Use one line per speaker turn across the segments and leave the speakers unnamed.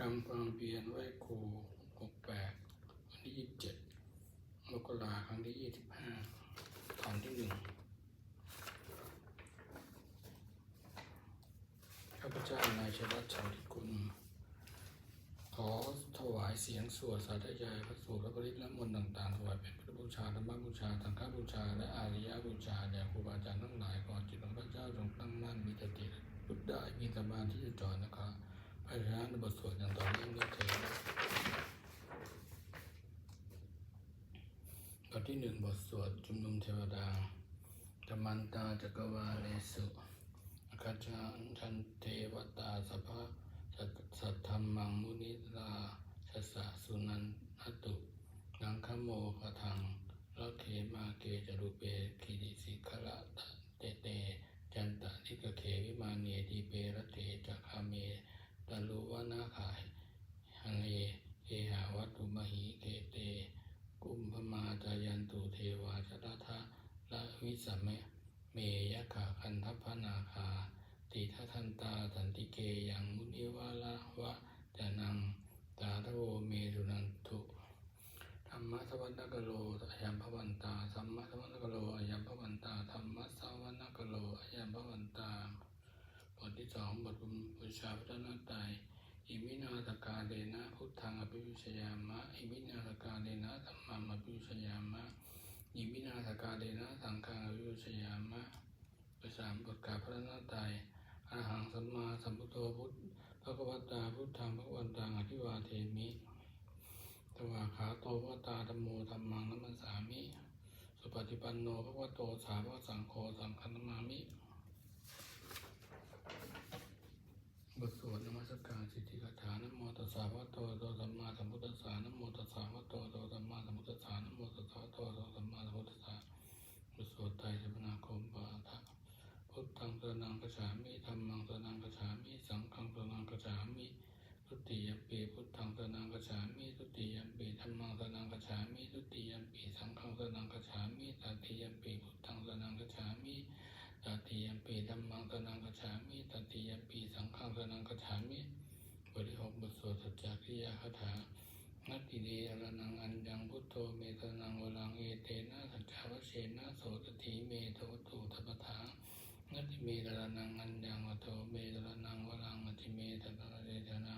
กรรมความเพียรไหวครูหกแปดวันที่ยี่สิบเจ็ดมกราครั้งที่ยี่สิบห้าตอนที่หนึ่งข้าพเจ้านายชรัตน์ชันทิกุลขอถวายเสียงสวดสาธยายพระสูตรพระปริตและมนต์ต่างๆถวายเป็นพุทธบูชาธรรมบูชาสังฆบูชา และอาริยบูชาแด่ครูบาอาจารย์ทั้งหลายขอจิตของพระเจ้าจงตั้งมั่นมีสติพุทธได้มีสมาธิจะจรนะค รับพระราชบทสวดอย่างต่อเนื่องด้วยเถิดบทที่หนึ่งบทสวดชุมนุมเทวดาธรรมันตาจักรวาเลสุอคาจาชันเทวตาสภาสัตสัทธรรมังมุนิลาชสสะสุนันทตุนังคโมกทังละเคมาเกจรุเปคิริสิขละตะเตเตจันตะนิกเขวิมาเนดีเปรเตจักขเม ตะลุวนาขายหังเอเอหาวัตุมหิเกเต กุมพมาจายันตุเทวาชรทะละวิสัมเมเมยะขาคันทัพพนาคา ติทัทันตาสันติเกยังมุนิวาละวะจานังตาทโวเมสุนันทุธรรมะสวรรคโลอายัมพวันตาธรรมะสวรรคโลอายัมพวันตาธรรมะสวรรคโลอายัมพวันตา ทที่สองบทบูชาพระนาตายอิมินาตกาเดนะพุทธังอภิวิชยามะอิมินาตกาเดนะธรรมังอภิวิชยามะอิมินาตกาเดนะสังฆังอภิวิชยามะบทสามบทกาพระนาตายอาหังสัมมาสัมพุทโธพุทธพระกวัตตาพุทธังพระวันตังอภิวาเทมิตวาขาโตพระตาธรรมโมธรรมังนัมสสามิ สุปฏิปันโนพระวโตสาวกสังโฆสังฆนามามิ บทสวดนมัสการสิทธิคาถานโมตัสสะวะโตอะระหะโตสัมมาสัมพุทธัสสะนโมตัสสะวะโตอะระหะโตสัมมาสัมพุทธัส สัจจคิยาคาถานัตติเดอรนังอัญญังพุทโธเมตนังวรังเอเตนะสัจจาวเชนะโสตถีเมโทตุทัปทานัตติเมตระนังอันยังวโตเมตระนังวรังอติเมตระเรจนะ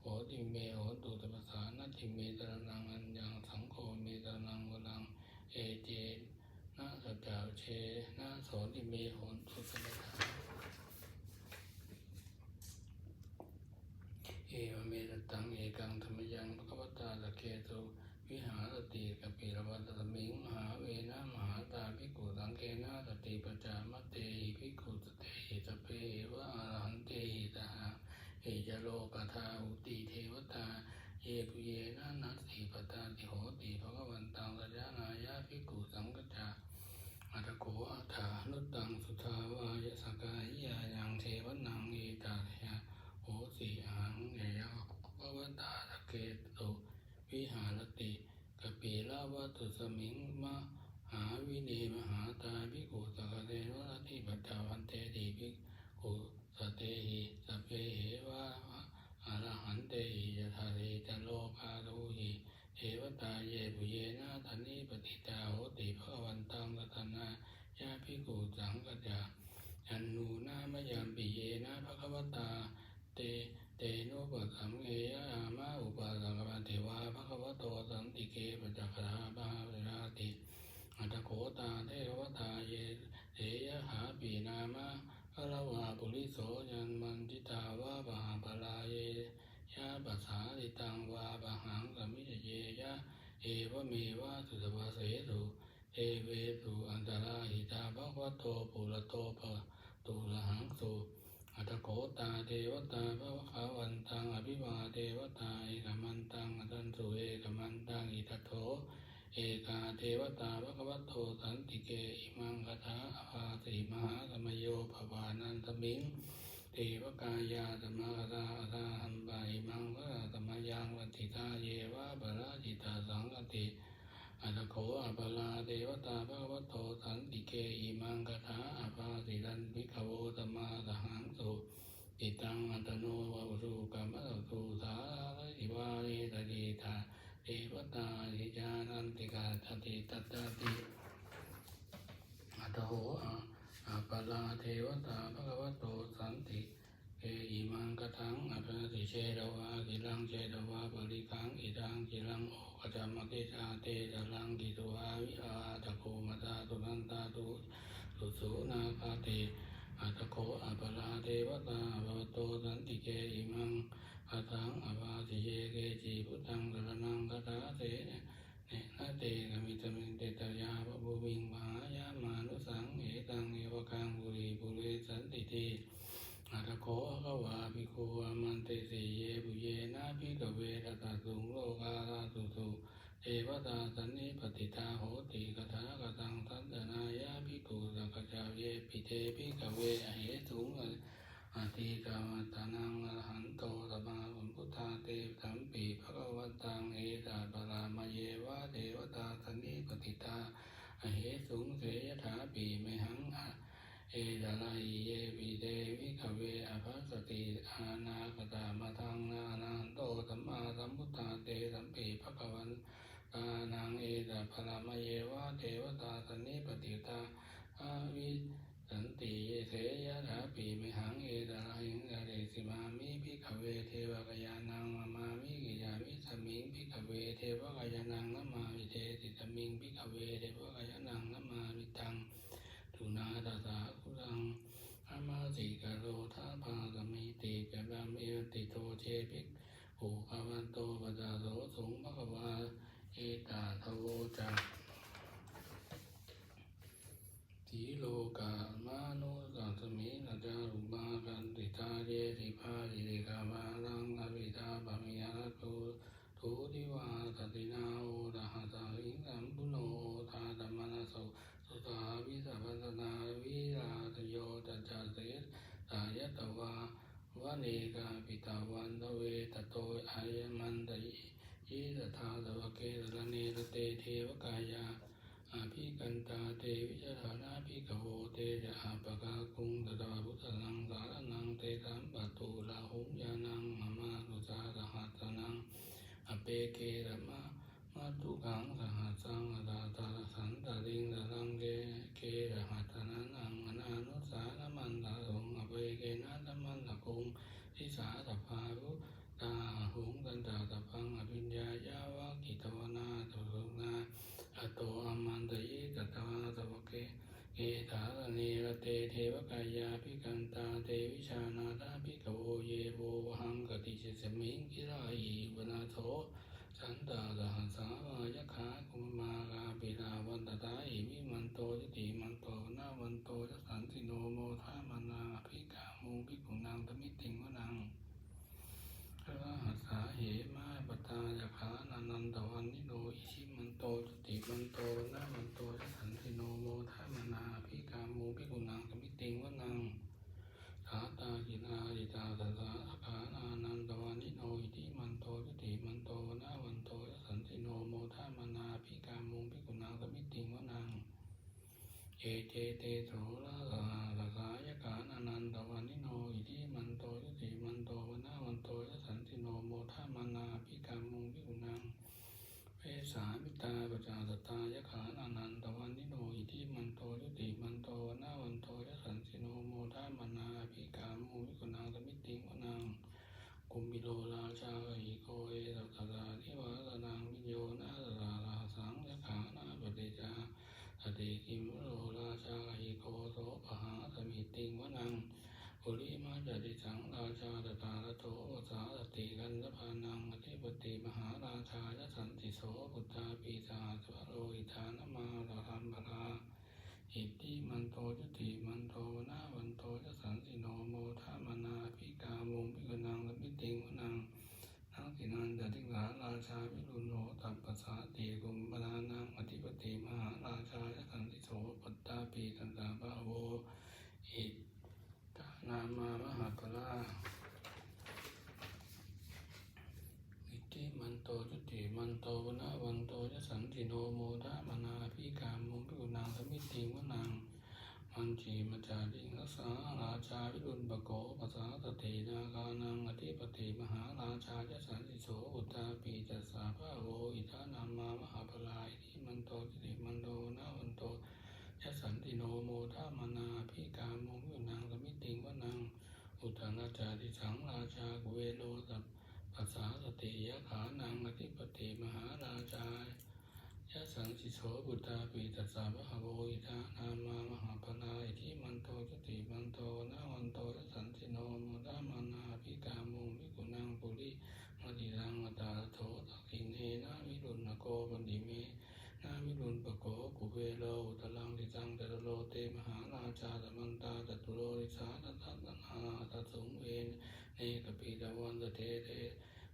โหติเมโหตุตปัสสานัตติเมตระนังอันยังสังโฆเมตระนังวรังเอเจนะสัจจาเชนะโสติเมโหตุตปัสสาเอวเมต ตังเอกังธรรมยังพระวตาตะเคตุวิหารติกปิรวัตตมิงมหาเวนะมหาตาภิกุสังเคนะสติปจามตเตหิภิกุสเตหิสเพวะอรหันเตหิตาเอจโลกธาอุติเทวตาเยปุเยนะนัสสิปตาติโหติภะวันตังสัจานายาภิกุสังกัจจาอัตโกอัฏฐานุตังสุทาวายสกายยายังเทวนังเอตาเยโหสิอังเยะภะว ตาตะเกตุวิหารติกปีลาวัตุสมิงมหาวิเนมหาตาภิกขุสกเตวะติปัจจาวันเตติภิกขุสเตหิสพเพเหวะอรหันเตหิยถาเรจโลกาโลหิเทวตาเยปุเยนะธนิปติตาโหติภะวันตังรัตนายาภิกขุสังกัจจายันนูนามยัมปิเยนะภะคะวตาเต เตโนปัสสัมเกยอามาอุปาสังกปะเทวาภะคะวะโตสันติเกปัจจคราบาเวราติอัตโกตาเทวตาเยเทยหาปีนามะอะระวาปุ ริโสยันมันทิตาวะบาปลาเยยะปัสสาลิตังวาปะหังสมิจเยยะเอวเมวะสุสภาเสสุเอเวสุอันตราหิตาภควะโตปุระโตปะตุระหังสุอัตโกตาเทวตาพระวขาวันตังอภิวาเทวตาเอกมันตังอตันสุเอกมันตังอิทัตโถ เอกาเทวตาพระกวัตโตสันติเกอิมังคถาอาภาสิมหาสมโยภวานันตมิงเทวกายาธรรมคตาอาตาหัมบาอิมังวะธรรมยังวันติตาเยวะบาลาจิตาสังกติอัตโขอัปลาเทวตาภะคะวะโตสันติเกอิมังคถาอาภาสิรันวิขโวตมาสหังสุอิตังอัตโนวะอุสุกรรมะสุสาวาริตติตา เทวตาหิจานันติกาตติตัตตติอัตโหอะอะปะลาเทวตาภะคะวะโตสันติเกอิมังกะทังอะปะติเชตวากิลังเชตวาปริคังอิดังกิลังโอกะจามะเกชาเตจลังกิตวาวิอาตะโกมะตาตุนันตาตุสุสุนาคาเตอัตโกอะปะลาเทวตาภะคะวะโตสันติเกอิมัง กะทังอะปะติเชเกจิพุทธังสรณังคัจฉาเตเนนะเตกมิตมิงเตตยาปบุวิงมหายามานุสังเอตังเอวกังบุรีบุเรสันติเตอะระโคอะวาภิกขุอามันเตสีเยบุเยนะภิกเวทตตุงโลกาลาตุตุเทวตาสันนิปติตาโหติกถากตังทันตนายาภิกขุสังฆจาเยปิเตภิกเวอเหตุง อติกามัตานังอรหันโตสัมมาสัมพุทธาเตสัมปีภะคะวะตังเอตาปรามเยวะเทวตาสันนิปติตาอเหตุงเสยถาปีเมหังอะเอตาลายเยปิเตวิขเวอภัสติอานาคตามทังนานันโตสัมมาสัมพุทธาเตสัมปีภะคะวันตานังเอตาปรามเยวะเทวตาสันนิปติตาอาวิ สันติเสยถาปีมิหังเอตาหิงกะเรสิมามิพิกขเวเทวกยานังมามามิกิยามิสมิงพิกขเวเทวกยานังนัมมาวิเทติสมิงพิกขเวเทวกยานังนัมมาวิตังทุนาตาตาคุลังอามาสิกะโรธาภาสมิติกะลัมเอติโตเชภิกขุภาวันโตปะจาโสสุงภะคะวาเอตาทโวจัก ทีโลกามานุสัสมินาจารุมากันติตาเยติภาจิติกามาลังอภิตาปะมิยาตุทุติวาสตินาโอรหัสาอิงสัมปุโนทาธรรมนาโสสุตาวิสัพพนาวิราตโยตัจจเสตายตวาวเนกาปิตาวันตเวตโตอายัมันตยิยิตถาสวะเกตระเนรเตเทวกายา อาภิกันตา เตวิจารณาภิกขโวเตจะอาปะกาคุงตตาพุทธังสารนังเตตัมปัตุลาหุยานังมมาตุสาสหัสนังอเปเกระมะมัตตุขังสหัสังอตาตาสันตลิงตลังเกเกระหัตนังอังอนานุสานมันตาสงอเปเกนะธมันตะคุงทิสาตภารุตาหุงตันตาตะพังอภิญญายาวะกิตวนาตุสุนา อโตอามันตยิตตาสวะเกเกตาลเนรเตเทวกายาภิกันตาเตวิชานาตาภิกขโวเยโวหังกติเจสมิงกิรายีวนาโทสันตาสหัสสาวายขาคุมมาลาปิลาวันตตาอิมิมันโตยติมันโตนาวันโตยสันติโนโมทามานาภิกามูภิกขุนางธมิติงวนัง ระหัสสาเหมาปตายาขานันันตวันนิโนอิชิมันโตจุติมันโตนามันโตสันติโนโมทามนาภิกามูภิกุณังสมิติงวนังสาตากินาริตาสาอาขานานันตวันนิโนอิทิมันโตจุติมันโตนาวันโตสันติโนโมทามนาภิกามูภิกุณังสมิติงวนังเอเจเตโสระสาสสายกานานันตวันนิโนอิทิมันโตยุติมันโตวนาวันโตยสันติโนโมทามานาภิกามุงภิกุนังเวสามิตาปจาสตายขานานันตวันนิโนอิทิมันโตยุติมันโตวนาวันโตยสันติโนโมทามานาภิกามุงภิกุนังสมิติงวนังกุมบิโลราชาอิโกเอตัสสะนิวาสนังวิญโยนาสสาราสังยขานาปฏิจา สติกิมโลราชาหิโกโสปหาสมิติงวนังปุริมาจติสังราชาตตาลโตสาสติกันตพานังอธิปติมหาราชายสันติโสพุทธาปีสาสวโรหิธานมาลารัมปราอิติมันโตจุติมันโตนาวันโตยสันติโนโมทามนาภิกามุงภิกนังสมิติงวนัง นังสินันตติสาราชาวิรุณโหตัปปสาติกุมปนานังอธิปติมหาราชายสันติโสปัตตาปีตันตาบาโวอิตานามามหาปลาอิติมันโตจุติมันโตวนาวันโตยสันติโนโมทามนาภิกามุงพิกุนางสมิติวนัง มันจีมาจาริงรักษาราชาวิรุณปโก ปัสสาสตินาคานังอธิปติมหาราชายสันติโสอุตตาปี จัสสาภาโวอิทานามามหาพลายที่มันโตจิติมันโตนาวันโตยสันติโนโมทามนาพิกามุงวินังสมิติงวนังอุตนาจาริสังราชากุเวโลสัพปัสสาสติยะขานังอธิปติมหาราชายะสังสิโสบุตตาปีตัสสะมหาโวอิทานามามหาพลายที่มันโตจติมันโตนาวันโตยสันติโนโมดามานาภิกามุงวิกุนังปุริ มติรังอตาโถตักินเนนะวิรุณโกปันดิเมนาวิรุณปโกกุเวโลอุตลังติจังเตโลเตมหาราชาตมันตาตตุโลริสาตตัตหาตัสุงเวนเนกปิตวันตเทเท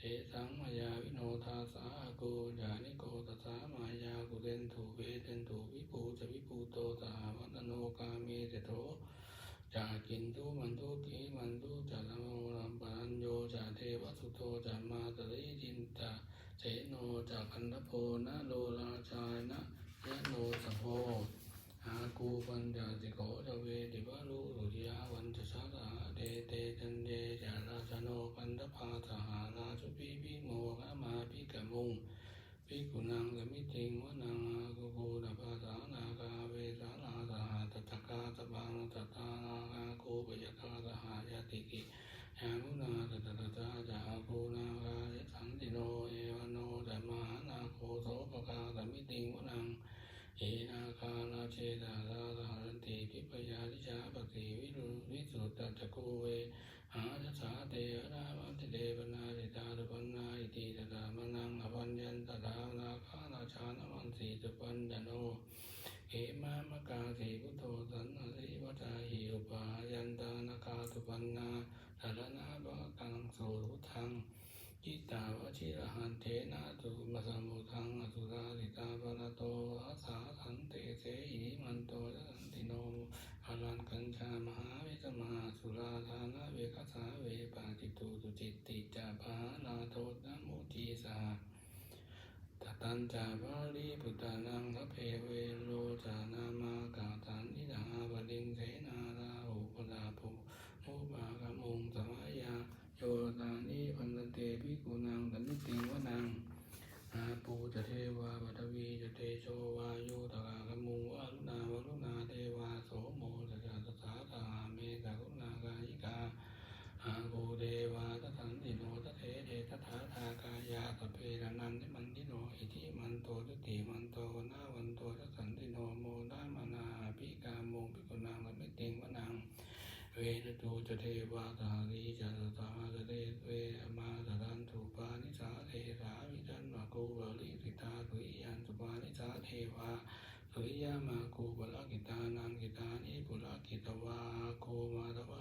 เอสังมายาวิโนทาสาโกญาณิโกตัสามายากุเรนถูเวเทนถูวิปูจะวิปูโตสหวัตโนกาเมเตโต จากินทุมันทุกีมันทุจาละโมรัมปัญโยจาเทวสุโตจามาตริจินตาเสโนจาคันทโพนะโลราชายนะยะโนสโพอากูปัญจสิโกจเวติวาลุสุริยาวันจะชาตาเดเตจันเดจาราชโนปันทภาสหาราชุปิปิโมกะมาปิกะมุง ปิกุนังสมิติงวนังอากุโกดภาสานาคาเวสานาสหตัตกาตบังตตานาคาโกปยคาสหายาติกิยานุนาตตตตาจาโกนาคายสันติโนเอวโนจัมมานาโคโสปกาสมิติงวนังเอนาคาราเชตาลาสารันติพิปยาทิชาปฏิวิรุวิสุตตะจโกเว หาทัสาเตรามัติเดปนาติตาตุปันนาอิติตตามนังอภัญญันตถานาคาราชานมันสีตุปัญญโนเอมามกาสีพุทโธสันนสิวัจาหิอุปายันตานาคาตุปันนาตรณาบกังโสรุทังจิตตาวชิรหันเทนะตุมาสมุทังอสุราริตาปนโตอาสาสันเตเสหิมันโตสันติโนอารันกัญชามหา มาสุราธานะเวคัสาเวปาจิตุสุจิตติจาภานาโทนะมุจีสาตตันจาบาลีพุตตานังทเพเวโรจานามากาตันนิดาบดิงเสนาราหุปลาภูมุปากะมุงสมัยาโยตานิพันเตภิกุนังสันติวนังอาปูจะเทวาปัทวีจะเตโชวายุตกากมุงวารุณาวรุณาเทวาโสโมจะจาตสาตาเมตกรุณากายิกาอาภูเทวาตสันติโนตเทเทตถาทากายาตเพรนันทิมันทิโนอิทิมันโตทุติมันโตนาวันโตตสันติโนโมดามนาภิกามุงภิกขุนังสัมมิติงวนัง เวทตูจะ เทวาตาลีจะตาจะเดเวมาตรันตุปานิสาเทสาวิจันมากูบาลิสิตาสุริยันตุปานิสาเทวาสุริยามากูบลกิตานังกิตานิปุลกิตวาโคมาตว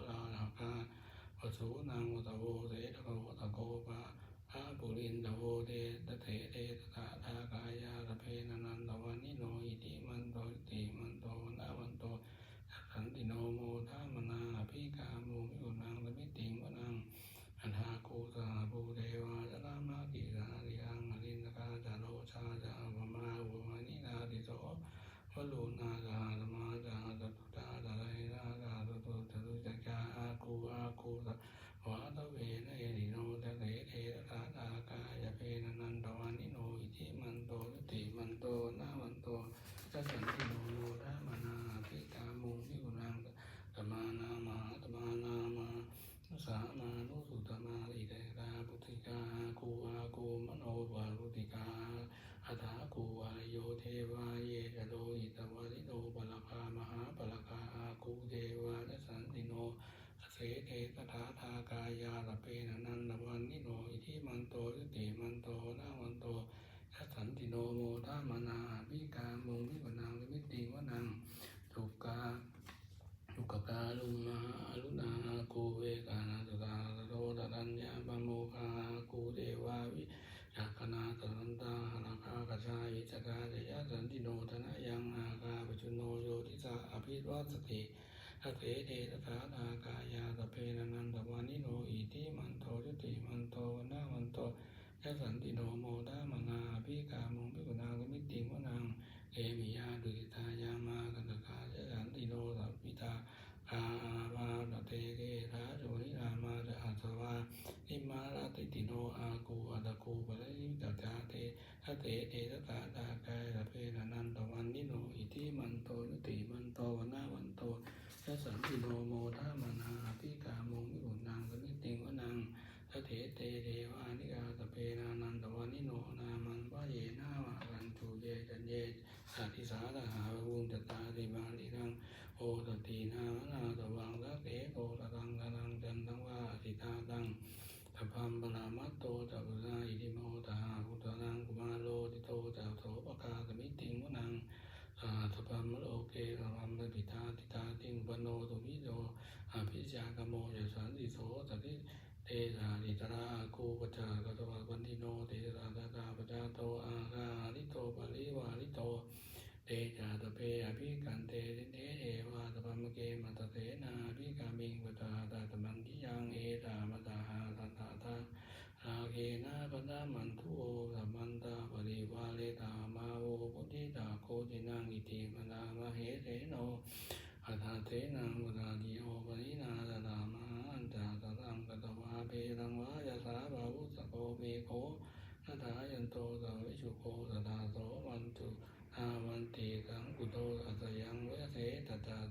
มันโทยติมันโตวนนามันโตยะสันติโนโมดามังาพิกามุงพิกุนางมิติวนังเอมิยาดุสิตายามากันตกายะสันติโนสัพพิตาอามาตเตเกราจุนิรามาจะอัสวานิมาราติติโนอากูอัตกูปะริตตาเตทเตเตตะ เกมัตเตนาภิกามิงปตาตาตมังกิยังเอตามตาหาตันตาตาราเกนะปนามันทุโอสัมมันตาปริวาเลตามาโอปุติตาโคจินังอิติมนามเหเตโนอัฏฐเทนังวราดิโอปรินาตตามาอันตาตตังกตวาเปรังวายาสาบาวุสโกเมโคนาถายันโตสัมวิชุโกสตาโสมันตุอาวันติสังกุโตอัสยังเวเส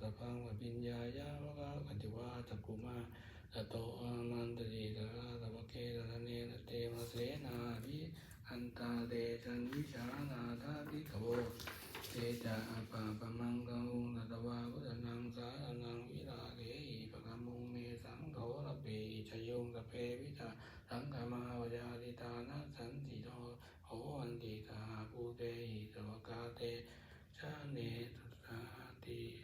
ตพังวปิญญาญาวะกันจิวาตะกุมาตโตอามันตรีตระตะวะเกตระเนตเตมะเสนาบิอันตาเดชันวิชานาทาพิโตเตจาปะปะมังกังตะวาพุทธนังสาอนังวิราเกลีปะกมุงเมสังโทระปีชยงสเพวิตาสังกามาวจาติตานะสันติโตโหอันติตาภูเตหิตวกาเตชาเนตุสาติ